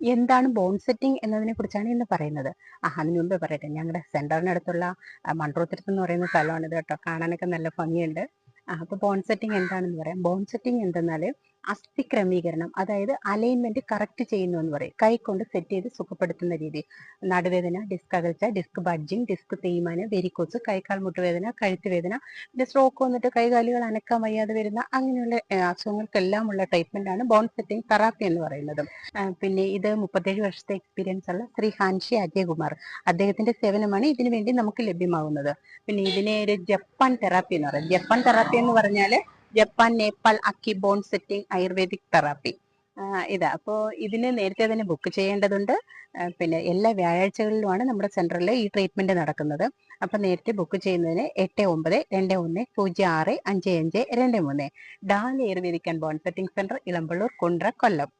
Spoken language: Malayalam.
എന്താണ് ബോൺ സെറ്റിംഗ് എന്നതിനെ കുറിച്ചാണ് ഇന്ന് പറയുന്നത്. ആ അതിന് മുമ്പേ പറയട്ടെ. ഞങ്ങളുടെ സെന്ററിനടുത്തുള്ള മൺട്രോത്തിരത്ത് എന്ന് പറയുന്ന സ്ഥലമാണിത് കേട്ടോ. കാണാനൊക്കെ നല്ല ഭംഗിയുണ്ട്. അപ്പോൾ ബോൺ സെറ്റിംഗ് എന്താണെന്ന് പറയാം. ബോൺ സെറ്റിംഗ് എന്തെന്നാൽ അസ്ഥി ക്രമീകരണം അതായത് അലൈൻമെന്റ് കറക്റ്റ് ചെയ്യുന്നു എന്ന് പറയും. കൈ കൊണ്ട് സെറ്റ് ചെയ്ത് സുഖപ്പെടുത്തുന്ന രീതി. നടുവേദന ഡിസ്ക് അകൽച്ച ഡിസ്ക് ബഡ്ജിങ് ഡിസ്ക് തേയ്മാനം വെരിക്കോസ് കൈക്കാൽ മുട്ടുവേദന കഴുത്ത് വേദന പിന്നെ സ്ട്രോക്ക് വന്നിട്ട് കൈകാലുകൾ അനക്കാൻ വയ്യാതെ വരുന്ന അങ്ങനെയുള്ള അസുഖങ്ങൾക്കെല്ലാം ഉള്ള ട്രീറ്റ്മെന്റ് ആണ് ബോൺ സെറ്റിംഗ് തെറാപ്പി എന്ന് പറയുന്നത്. പിന്നെ ഇത് മുപ്പത്തേഴ് വർഷത്തെ എക്സ്പീരിയൻസ് ഉള്ള ശ്രീ ഹാൻഷി അജയകുമാർ. അദ്ദേഹത്തിന്റെ സേവനമാണ് ഇതിനു വേണ്ടി നമുക്ക് ലഭ്യമാകുന്നത് പിന്നെ ഇതിനെ ഒരു ജപ്പാൻ തെറാപ്പി എന്ന് പറയും. ജപ്പാൻ തെറാപ്പി എന്ന് പറഞ്ഞാൽ ജപ്പാൻ നേപ്പാൾ അക്കി ബോൺ സെറ്റിംഗ് ആയുർവേദിക് തെറാപ്പി. ഇതാ. അപ്പോൾ ഇതിന് നേരത്തെ തന്നെ ബുക്ക് ചെയ്യേണ്ടതുണ്ട്. പിന്നെ എല്ലാ വ്യാഴാഴ്ചകളിലുമാണ് നമ്മുടെ സെന്ററിൽ ഈ ട്രീറ്റ്മെന്റ് നടക്കുന്നത്. അപ്പോൾ നേരത്തെ ബുക്ക് ചെയ്യുന്നതിന് എട്ട് ഒമ്പത് രണ്ട് ഒന്ന് പൂജ്യം ആറ് അഞ്ച് അഞ്ച് രണ്ട് മൂന്ന്. Dal ayurvedic and bone setting centre Elampalloor Kundara Kollam.